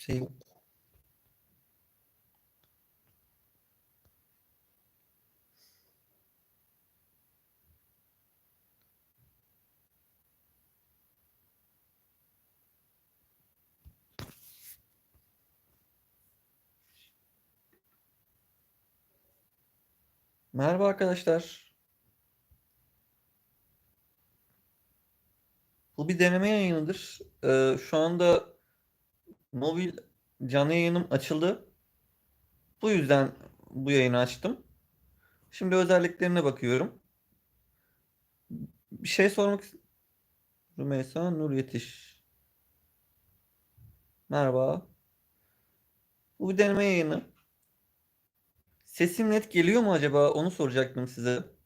kimse yok. Merhaba arkadaşlar. Bu bir deneme yayınıdır. Ee, şu anda mobil canlı yayınım açıldı. Bu yüzden bu yayını açtım. Şimdi özelliklerine bakıyorum. Bir şey sormak ist- Rümeysa Nur Yetiş. Merhaba. Bu bir deneme yayını. Sesim net geliyor mu acaba? Onu soracaktım size.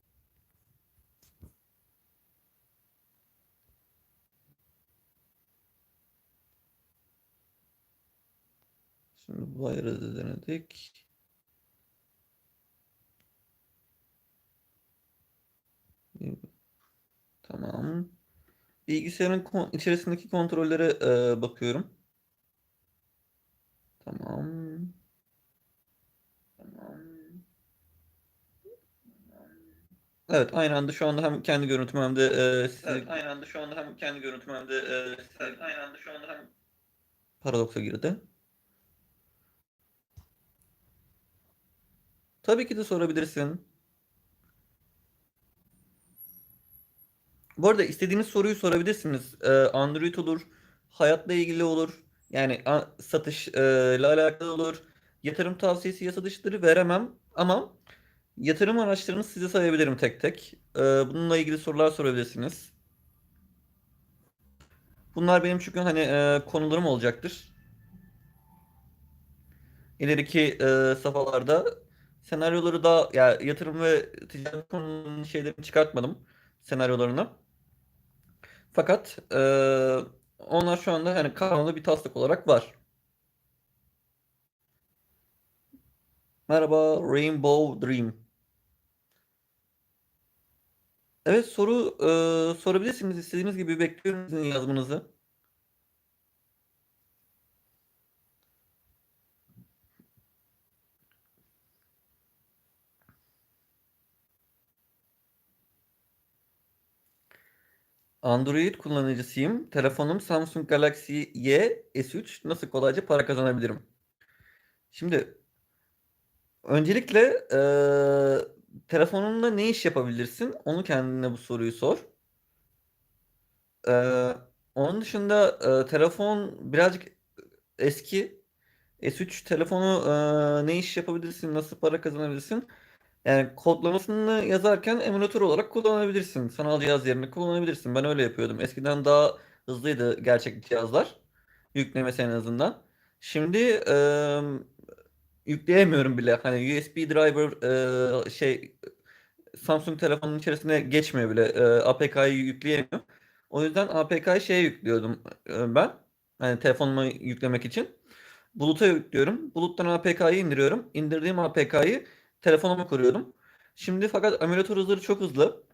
Şimdi bu ayarı da denedik. Tamam. Bilgisayarın kon- içerisindeki kontrollere e, bakıyorum. Tamam. Tamam. Evet, aynı anda şu anda hem kendi görüntüm hem de e, sizi Evet, aynı anda şu anda hem kendi görüntüm hem de e, evet, aynı anda şu anda hem paradoksa girdi. Tabii ki de sorabilirsin. Bu arada istediğiniz soruyu sorabilirsiniz. Ee, Android olur, hayatla ilgili olur. Yani a- satış e, alakalı olur. Yatırım tavsiyesi yasa dışıları veremem ama yatırım araçlarını size sayabilirim tek tek. Ee, bununla ilgili sorular sorabilirsiniz. Bunlar benim çünkü hani e, konularım olacaktır. İleriki e, safhalarda senaryoları da ya yatırım ve ticaret konunun şeylerini çıkartmadım senaryolarını. Fakat e, onlar şu anda hani kanalda bir taslak olarak var. Merhaba Rainbow Dream. Evet soru e, sorabilirsiniz istediğiniz gibi bekliyorum sizin yazmanızı. Android kullanıcısıyım. Telefonum Samsung Galaxy Y S3. Nasıl kolayca para kazanabilirim? Şimdi öncelikle e, telefonunla ne iş yapabilirsin? Onu kendine bu soruyu sor. E, onun dışında e, telefon birazcık eski. S3 telefonu e, ne iş yapabilirsin? Nasıl para kazanabilirsin? Yani kodlamasını yazarken emülatör olarak kullanabilirsin. Sanal cihaz yerine kullanabilirsin. Ben öyle yapıyordum. Eskiden daha hızlıydı gerçek cihazlar. Yüklemesi en azından. Şimdi e, yükleyemiyorum bile. Hani USB driver e, şey Samsung telefonun içerisine geçmiyor bile. E, APK'yı yükleyemiyor. O yüzden APK'yı şeye yüklüyordum ben. Hani telefonuma yüklemek için. Bulut'a yüklüyorum. Bulut'tan APK'yı indiriyorum. İndirdiğim APK'yı telefonuma kuruyorum. Şimdi fakat emülatör hızları çok hızlı.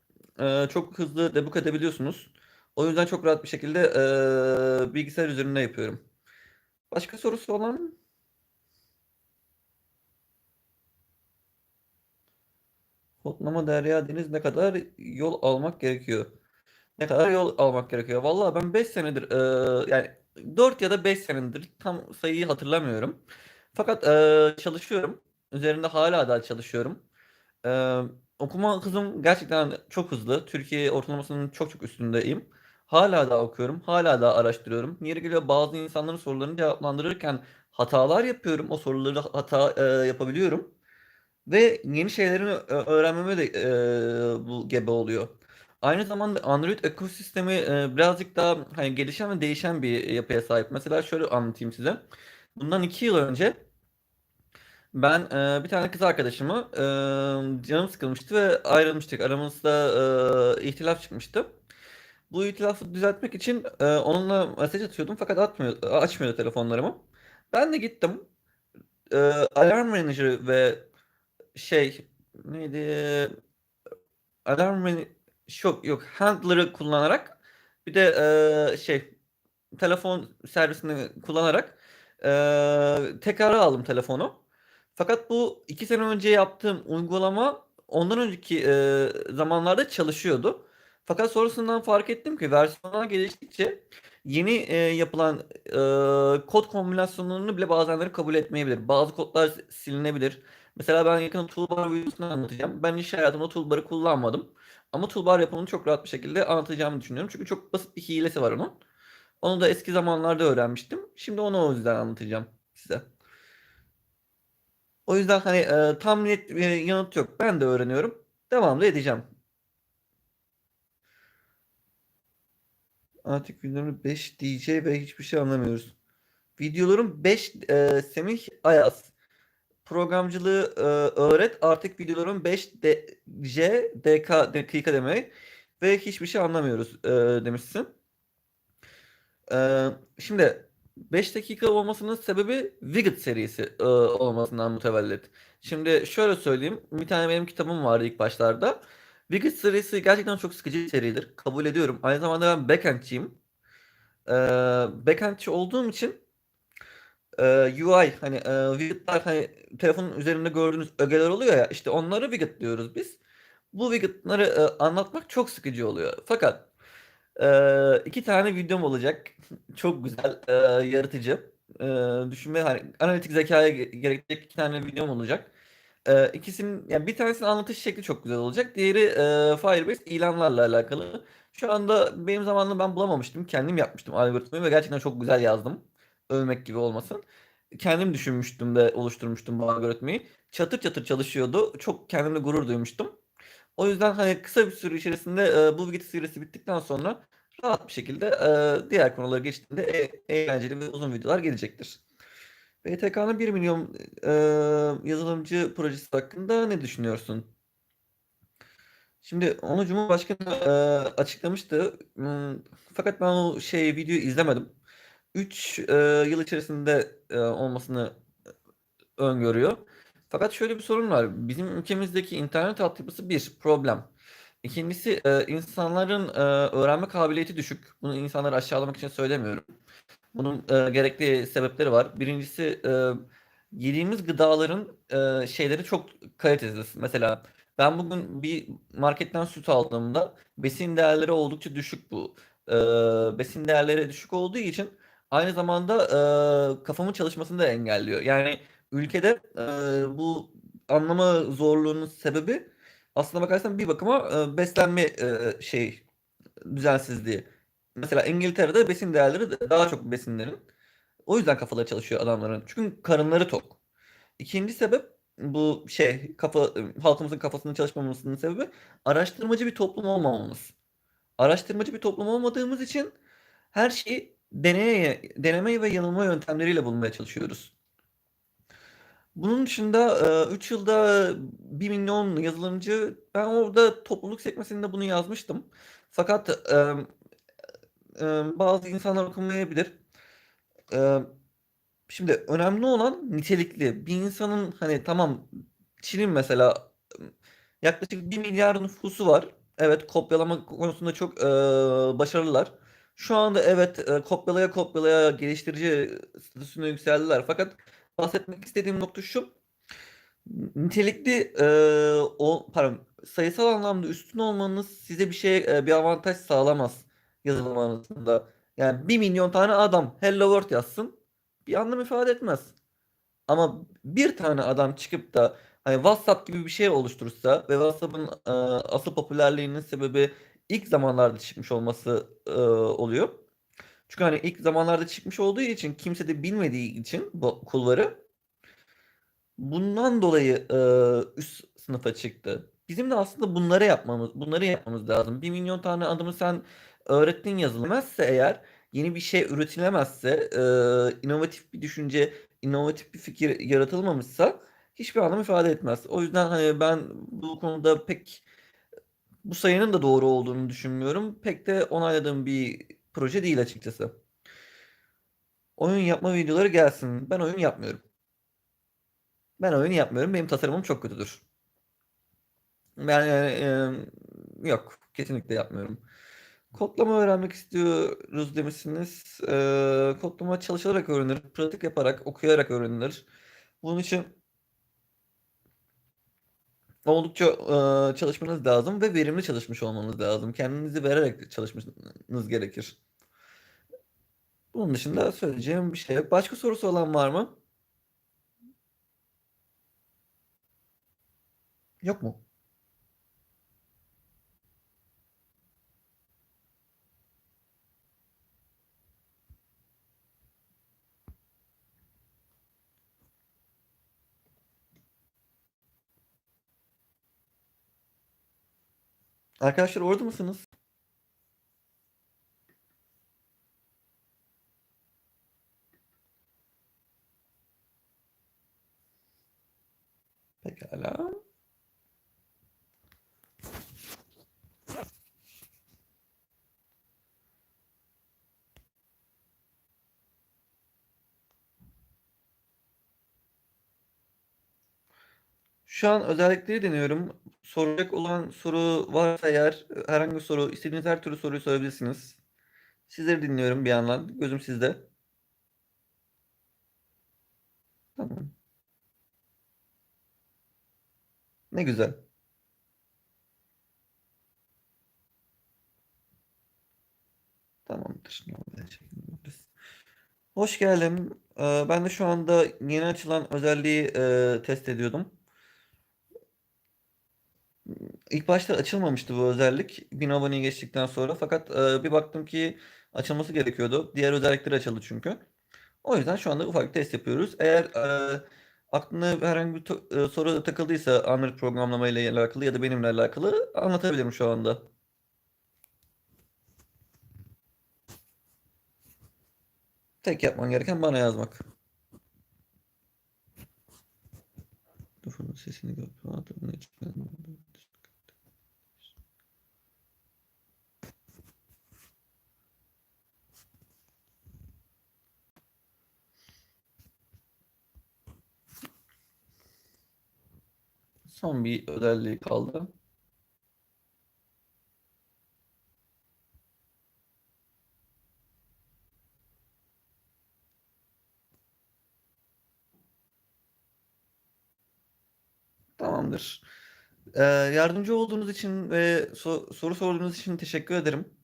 Ee, çok hızlı debug edebiliyorsunuz. O yüzden çok rahat bir şekilde ee, bilgisayar üzerinde yapıyorum. Başka sorusu olan? Kodlama Derya Deniz ne kadar yol almak gerekiyor? Ne kadar yol almak gerekiyor? Vallahi ben 5 senedir ee, yani 4 ya da 5 senedir tam sayıyı hatırlamıyorum. Fakat ee, çalışıyorum. Üzerinde hala daha çalışıyorum. Ee, okuma hızım gerçekten çok hızlı. Türkiye ortalamasının çok çok üstündeyim. Hala da okuyorum, hala da araştırıyorum. Yeri geliyor bazı insanların sorularını cevaplandırırken hatalar yapıyorum. O soruları hata e, yapabiliyorum. Ve yeni şeylerin ö- öğrenmeme de e, bu gebe oluyor. Aynı zamanda Android ekosistemi e, birazcık daha hani gelişen ve değişen bir yapıya sahip. Mesela şöyle anlatayım size. Bundan iki yıl önce ben e, bir tane kız arkadaşımı e, canım sıkılmıştı ve ayrılmıştık. Aramızda e, ihtilaf çıkmıştı. Bu ihtilafı düzeltmek için e, onunla mesaj atıyordum fakat atmıyor, açmıyordu telefonlarımı. Ben de gittim. E, alarm manager'ı ve şey neydi? Alarm man yok yok handler'ı kullanarak bir de e, şey telefon servisini kullanarak Eee tekrara aldım telefonu. Fakat bu 2 sene önce yaptığım uygulama ondan önceki, eee, zamanlarda çalışıyordu. Fakat sonrasından fark ettim ki versiyonlar geliştikçe yeni, eee, yapılan, eee, kod kombinasyonlarını bile bazenleri kabul etmeyebilir. Bazı kodlar silinebilir. Mesela ben yakında toolbar videosunda anlatacağım. Ben iş hayatımda toolbar'ı kullanmadım ama toolbar yapımını çok rahat bir şekilde anlatacağımı düşünüyorum. Çünkü çok basit bir hilesi var onun. Onu da eski zamanlarda öğrenmiştim. Şimdi onu o yüzden anlatacağım size. O yüzden, hani, eee, tam net bir yanıt yok. Ben de öğreniyorum. Devam edeceğim. Artık videolarım 5 DJ ve hiçbir şey anlamıyoruz. Videolarım 5 eee, Semih Ayaz. Programcılığı, eee, öğret. Artık videolarım 5 D J DK dakika demek ve hiçbir şey anlamıyoruz, eee, demişsin. Eee, şimdi 5 dakika olmasının sebebi Wicked serisi, eee, olmasından mütevellit. Şimdi şöyle söyleyeyim. Bir tane benim kitabım vardı ilk başlarda. Wicked serisi gerçekten çok sıkıcı bir seridir. Kabul ediyorum. Aynı zamanda ben backend'ciyim. Eee, backend'ci olduğum için eee, UI hani, eee, widget'lar hani telefonun üzerinde gördüğünüz ögeler oluyor ya işte onlara widget diyoruz biz. Bu widget'ları, eee, anlatmak çok sıkıcı oluyor. Fakat, eee, 2 tane videom olacak. Çok güzel, eee, yaratıcı, eee, düşünme hani analitik zekâya ge gerekecek 2 tane videom olacak. Eee, ikisinin ya bir tanesinin anlatış şekli çok güzel olacak. Diğeri, eee, Firebase ilanlarla alakalı. Şu anda benim zamanımda ben bulamamıştım. Kendim yapmıştım algoritmayı ve gerçekten çok güzel yazdım. Övmek gibi olmasın. Kendim düşünmüştüm ve oluşturmuştum bu algoritmayı. Çatır çatır çalışıyordu. Çok kendimle gurur duymuştum. O yüzden, hani, kısa bir süre içerisinde, eee, bu Wicked serisi bittikten sonra rahat bir şekilde, eee, diğer konulara geçtiğimde e eğlenceli ve uzun videolar gelecektir. BTK'nın 1.000.000 eee, yazılımcı projesi hakkında ne düşünüyorsun? Şimdi onu Cumhurbaşkanı, eee, açıklamıştı. Imm, fakat ben o şey videoyu izlemedim. 3, eee, yıl içerisinde, eee, olmasını öngörüyor. Fakat şöyle bir sorun var. Bizim ülkemizdeki internet altyapısı bir problem. 2'ncisi, eee, insanların, eee, öğrenme kabiliyeti düşük. Bunu insanları aşağılamak için söylemiyorum. Bunun, eee, gerekli sebepleri var. 1'incisi, eee, yediğimiz gıdaların, şeyleri çok kalitesiz. Mesela ben bugün bir marketten süt aldığımda besin değerleri oldukça düşük bu. Besin değerleri düşük olduğu için aynı zamanda, kafamın çalışmasını da engelliyor. Yani ülkede, eee, bu anlama zorluğunun sebebi aslına bakarsan bir bakıma, eee, beslenme, eee, şey düzensizliği. Mesela İngiltere'de besin değerleri daha çok besinlerin. O yüzden kafaları çalışıyor adamların. Çünkü karınları tok. 2'nci sebep bu şey kafa halkımızın kafasının çalışmamasının sebebi araştırmacı bir toplum olmamamız. Araştırmacı bir toplum olmadığımız için her şeyi deneye deneme ve yanılma yöntemleriyle bulmaya çalışıyoruz. Bunun dışında, eee, 3 yılda 1.000.000 yazılımcı ben orada topluluk sekmesinde bunu yazmıştım. Fakat, bazı insanlar okumayabilir. Şimdi önemli olan nitelikli. Bir insanın, hani, tamam Çin'in mesela, ımm, yaklaşık 1.000.000.000 nüfusu var. Evet, kopyalama konusunda çok, eee, başarılılar. Şu anda evet, eee, kopyalaya kopyalaya geliştirici statüsüne yükseldiler. Fakat bahsetmek istediğim nokta şu: nitelikli, eee, o pardon, sayısal anlamda üstün olmanız size bir şey, eee, bir avantaj sağlamaz yazılım alanında. Yani 1.000.000 tane adam hello world yazsın, bir anlam ifade etmez. Ama 1 tane adam çıkıp da, hani, WhatsApp gibi bir şey oluştursa ve WhatsApp'ın, eee, asıl popülerliğinin sebebi ilk zamanlarda çıkmış olması, eee, oluyor. Çünkü, hani, ilk zamanlarda çıkmış olduğu için kimse de bilmediği için bu kulvarı bundan dolayı, eee, üst sınıfa çıktı. Bizim de aslında bunları yapmamız bunları yapmamız lazım. 1.000.000 tane adamı sen öğrettin yazılımı eğer yeni bir şey üretilemezse, eee, inovatif bir düşünce, inovatif bir fikir yaratılmamışsa hiçbir anlam ifade etmez. O yüzden, hani, ben bu konuda pek bu sayının da doğru olduğunu düşünmüyorum. Pek de onayladığım bir proje değil açıkçası. Oyun yapma videoları gelsin. Ben oyun yapmıyorum. Ben oyun yapmıyorum. Benim tasarımım çok kötüdür. Ben, yani, emm, yok, kesinlikle yapmıyorum. Kodlama öğrenmek istiyoruz demişsiniz. Ee, kodlama çalışarak öğrenilir, pratik yaparak, okuyarak öğrenilir. Bunun için oldukça e, çalışmanız lazım ve verimli çalışmış olmanız lazım. Kendinizi vererek çalışmanız gerekir. Bunun dışında söyleyeceğim bir şey yok. Başka sorusu olan var mı? Yok mu? Arkadaşlar orada mısınız? Pekala. Şu an özellikleri deniyorum. Soracak olan soru varsa eğer herhangi bir soru, istediğiniz her türlü soruyu sorabilirsiniz. Sizleri dinliyorum bir yandan. Gözüm sizde. Tamam. Ne güzel. Tamamdır. Hoş geldin. Ee, ben de şu anda yeni açılan özelliği e, test ediyordum. İlk başta açılmamıştı bu özellik 1000 aboneyi geçtikten sonra fakat e, bir baktım ki açılması gerekiyordu. Diğer özellikler açıldı çünkü. O yüzden şu anda ufak bir test yapıyoruz. Eğer e, aklına herhangi bir to- e, soru takıldıysa Android programlama ile alakalı ya da benimle alakalı anlatabilirim şu anda. Tek yapman gereken bana yazmak. Mikrofonun sesini kapatalım. Son bir özelliği kaldı. Tamamdır. Ee, yardımcı olduğunuz için ve so- soru sorduğunuz için teşekkür ederim.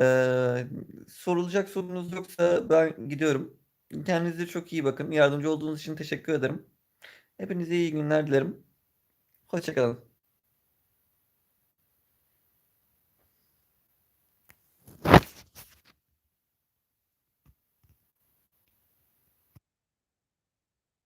Ee, sorulacak sorunuz yoksa ben gidiyorum. Kendinize çok iyi bakın. Yardımcı olduğunuz için teşekkür ederim. Hepinize iyi günler dilerim. Hoşça kalın.